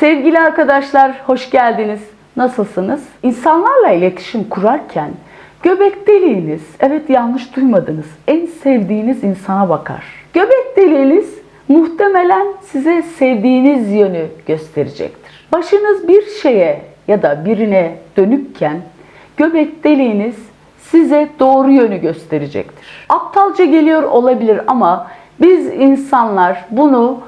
Sevgili arkadaşlar, hoş geldiniz. Nasılsınız? İnsanlarla iletişim kurarken göbek deliğiniz, evet yanlış duymadınız, en sevdiğiniz insana bakar. Göbek deliğiniz muhtemelen size sevdiğiniz yönü gösterecektir. Başınız bir şeye ya da birine dönükken göbek deliğiniz size doğru yönü gösterecektir. Aptalca geliyor olabilir ama biz insanlar bunu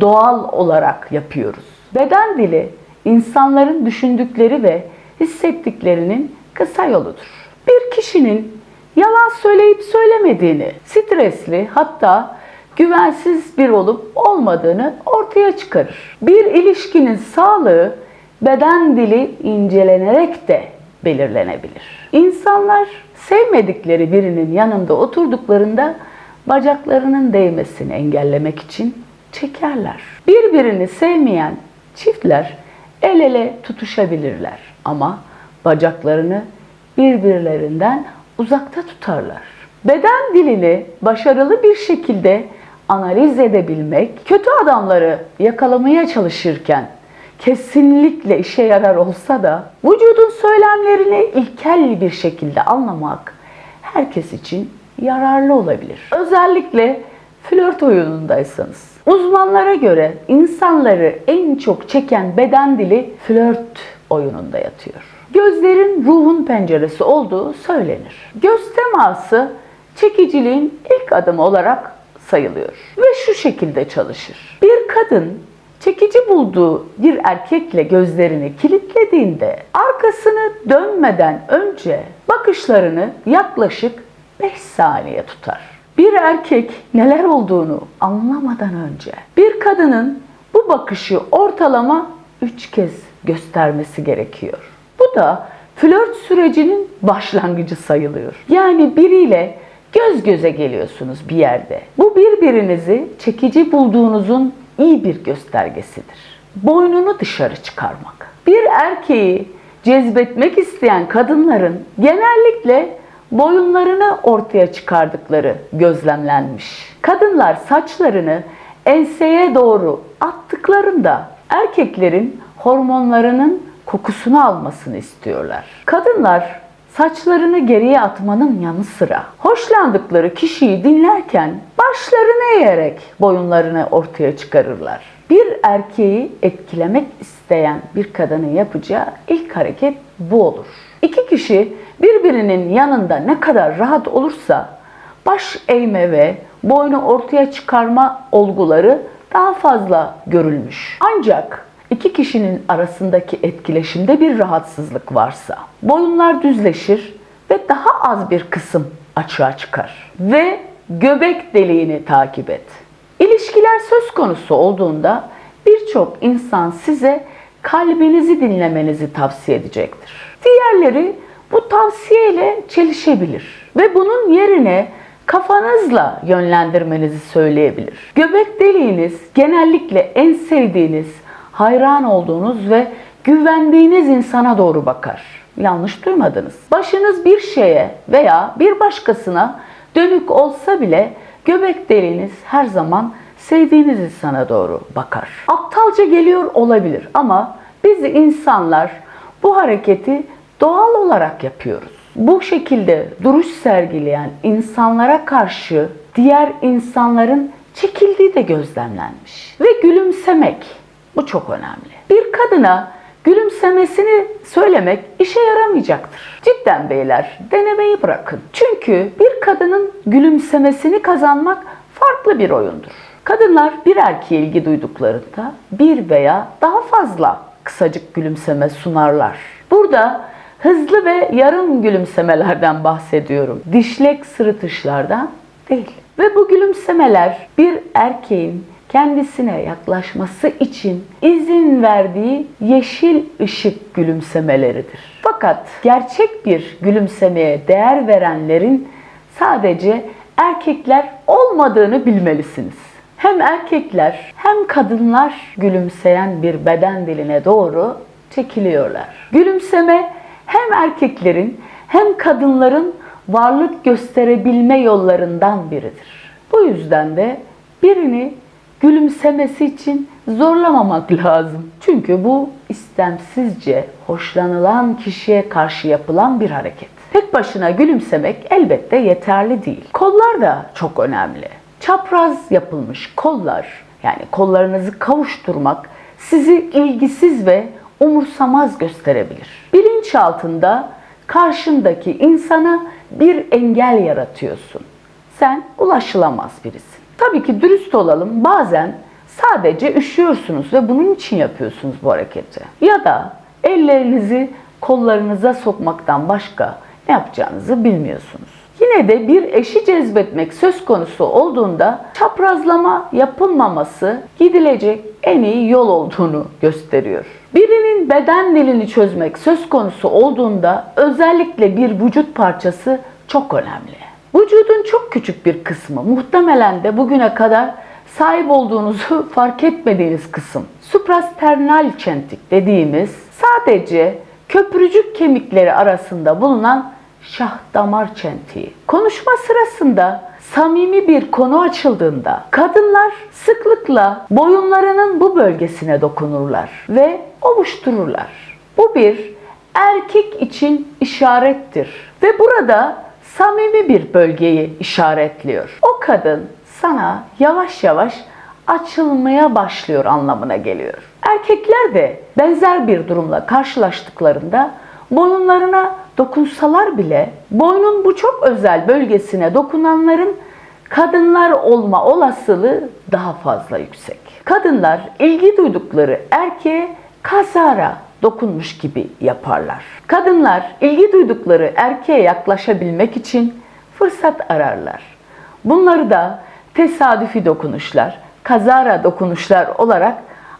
doğal olarak yapıyoruz. Beden dili insanların düşündükleri ve hissettiklerinin kısa yoludur. Bir kişinin yalan söyleyip söylemediğini, stresli hatta güvensiz bir olup olmadığını ortaya çıkarır. Bir ilişkinin sağlığı beden dili incelenerek de belirlenebilir. İnsanlar sevmedikleri birinin yanında oturduklarında bacaklarının değmesini engellemek için çekerler. Birbirini sevmeyen çiftler el ele tutuşabilirler ama bacaklarını birbirlerinden uzakta tutarlar. Beden dilini başarılı bir şekilde analiz edebilmek, kötü adamları yakalamaya çalışırken kesinlikle işe yarar olsa da vücudun söylemlerini ilkel bir şekilde anlamak herkes için yararlı olabilir. Özellikle flört oyunundaysanız. Uzmanlara göre insanları en çok çeken beden dili flört oyununda yatıyor. Gözlerin ruhun penceresi olduğu söylenir. Göz teması çekiciliğin ilk adımı olarak sayılıyor ve şu şekilde çalışır. Bir kadın çekici bulduğu bir erkekle gözlerini kilitlediğinde arkasını dönmeden önce bakışlarını yaklaşık 5 saniye tutar. Bir erkek neler olduğunu anlamadan önce bir kadının bu bakışı ortalama 3 kez göstermesi gerekiyor. Bu da flört sürecinin başlangıcı sayılıyor. Yani biriyle göz göze geliyorsunuz bir yerde. Bu birbirinizi çekici bulduğunuzun iyi bir göstergesidir. Boynunu dışarı çıkarmak. Bir erkeği cezbetmek isteyen kadınların genellikle boyunlarını ortaya çıkardıkları gözlemlenmiş. Kadınlar saçlarını enseye doğru attıklarında erkeklerin hormonlarının kokusunu almasını istiyorlar. Kadınlar saçlarını geriye atmanın yanı sıra hoşlandıkları kişiyi dinlerken başlarını eğerek boyunlarını ortaya çıkarırlar. Bir erkeği etkilemek isteyen bir kadının yapacağı ilk hareket bu olur. İki kişi birbirinin yanında ne kadar rahat olursa baş eğme ve boynu ortaya çıkarma olguları daha fazla görülmüş. Ancak iki kişinin arasındaki etkileşimde bir rahatsızlık varsa boyunlar düzleşir ve daha az bir kısım açığa çıkar. Ve göbek deliğini takip et. İlişkiler söz konusu olduğunda birçok insan size kalbinizi dinlemenizi tavsiye edecektir. Diğerleri bu tavsiyeyle çelişebilir ve bunun yerine kafanızla yönlendirmenizi söyleyebilir. Göbek deliğiniz genellikle en sevdiğiniz, hayran olduğunuz ve güvendiğiniz insana doğru bakar. Yanlış duymadınız. Başınız bir şeye veya bir başkasına dönük olsa bile göbek deliğiniz her zaman sevdiğiniz insana doğru bakar. Aptalca geliyor olabilir ama biz insanlar bu hareketi doğal olarak yapıyoruz. Bu şekilde duruş sergileyen insanlara karşı diğer insanların çekildiği de gözlemlenmiş. Ve gülümsemek bu çok önemli. Bir kadına gülümsemesini söylemek işe yaramayacaktır. Cidden beyler denemeyi bırakın. Çünkü bir kadının gülümsemesini kazanmak farklı bir oyundur. Kadınlar bir erkeğe ilgi duyduklarında bir veya daha fazla kısacık gülümseme sunarlar. Burada hızlı ve yarım gülümsemelerden bahsediyorum. Dişlek sırıtışlardan değil. Ve bu gülümsemeler bir erkeğin kendisine yaklaşması için izin verdiği yeşil ışık gülümsemeleridir. Fakat gerçek bir gülümsemeye değer verenlerin sadece erkekler olmadığını bilmelisiniz. Hem erkekler hem kadınlar gülümseyen bir beden diline doğru çekiliyorlar. Gülümseme hem erkeklerin hem kadınların varlık gösterebilme yollarından biridir. Bu yüzden de birini gülümsemesi için zorlamamak lazım. Çünkü bu istemsizce hoşlanılan kişiye karşı yapılan bir hareket. Tek başına gülümsemek elbette yeterli değil. Kollar da çok önemli. Çapraz yapılmış kollar yani kollarınızı kavuşturmak sizi ilgisiz ve umursamaz gösterebilir. Bilinç altında karşındaki insana bir engel yaratıyorsun. Sen ulaşılamaz birisin. Tabii ki dürüst olalım. Bazen sadece üşüyorsunuz ve bunun için yapıyorsunuz bu hareketi. Ya da ellerinizi kollarınıza sokmaktan başka ne yapacağınızı bilmiyorsunuz. Yine de bir eşi cezbetmek söz konusu olduğunda çaprazlama yapılmaması gidilecek en iyi yol olduğunu gösteriyor. Birinin beden dilini çözmek söz konusu olduğunda özellikle bir vücut parçası çok önemli. Vücudun çok küçük bir kısmı muhtemelen de bugüne kadar sahip olduğunuzu fark etmediğiniz kısım. Suprasternal çentik dediğimiz sadece köprücük kemikleri arasında bulunan şah damar çentiği. Konuşma sırasında samimi bir konu açıldığında kadınlar sıklıkla boyunlarının bu bölgesine dokunurlar ve ovuştururlar. Bu bir erkek için işarettir ve burada samimi bir bölgeyi işaretliyor. O kadın sana yavaş yavaş açılmaya başlıyor anlamına geliyor. Erkekler de benzer bir durumla karşılaştıklarında boyunlarına dokunsalar bile boynun bu çok özel bölgesine dokunanların kadınlar olma olasılığı daha fazla yüksek. Kadınlar ilgi duydukları erkeğe kazara dokunmuş gibi yaparlar. Kadınlar ilgi duydukları erkeğe yaklaşabilmek için fırsat ararlar. Bunları da tesadüfi dokunuşlar, kazara dokunuşlar olarak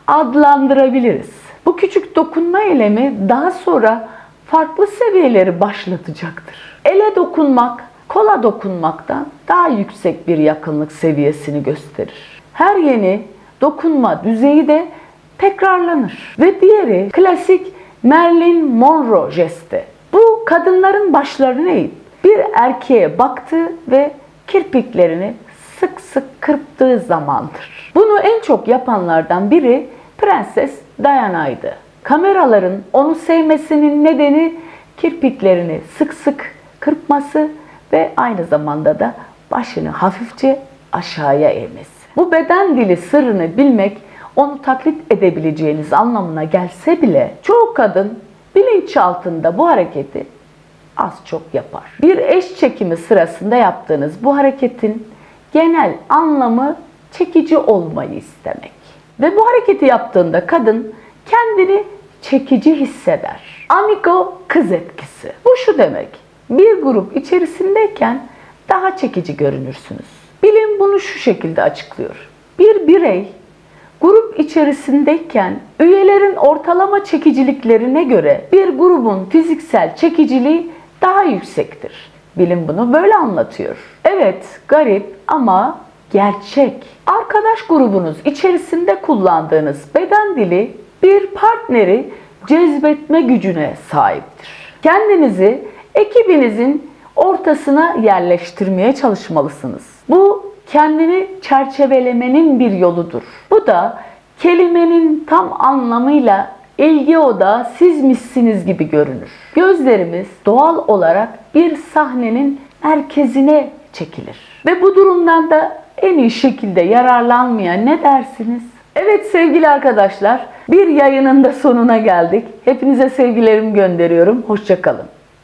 adlandırabiliriz. Bu küçük dokunma eylemi daha sonra farklı seviyeleri başlatacaktır. Ele dokunmak, kola dokunmaktan daha yüksek bir yakınlık seviyesini gösterir. Her yeni dokunma düzeyi de tekrarlanır. Ve diğeri klasik Marilyn Monroe jesti. Bu kadınların başlarını eğip bir erkeğe baktı ve kirpiklerini sık sık kırptığı zamandır. Bunu en çok yapanlardan biri Prenses Diana'ydı. Kameraların onu sevmesinin nedeni kirpiklerini sık sık kırpması ve aynı zamanda da başını hafifçe aşağıya eğmesi. Bu beden dili sırrını bilmek onu taklit edebileceğiniz anlamına gelse bile çoğu kadın bilinçaltında bu hareketi az çok yapar. Bir eş çekimi sırasında yaptığınız bu hareketin genel anlamı çekici olmayı istemek. Ve bu hareketi yaptığında kadın kendini çekici hisseder. Amigo kız etkisi. Bu şu demek. Bir grup içerisindeyken daha çekici görünürsünüz. Bilim bunu şu şekilde açıklıyor. Bir birey grup içerisindeyken üyelerin ortalama çekiciliklerine göre bir grubun fiziksel çekiciliği daha yüksektir. Bilim bunu böyle anlatıyor. Evet, garip ama gerçek. Arkadaş grubunuz içerisinde kullandığınız beden dili bir partneri cezbetme gücüne sahiptir. Kendinizi ekibinizin ortasına yerleştirmeye çalışmalısınız. Bu kendini çerçevelemenin bir yoludur. Bu da kelimenin tam anlamıyla ilgi odağı sizmişsiniz gibi görünür. Gözlerimiz doğal olarak bir sahnenin merkezine çekilir. Ve bu durumdan da en iyi şekilde yararlanmaya ne dersiniz? Evet sevgili arkadaşlar, bir yayının da sonuna geldik. Hepinize sevgilerimi gönderiyorum. Hoşçakalın.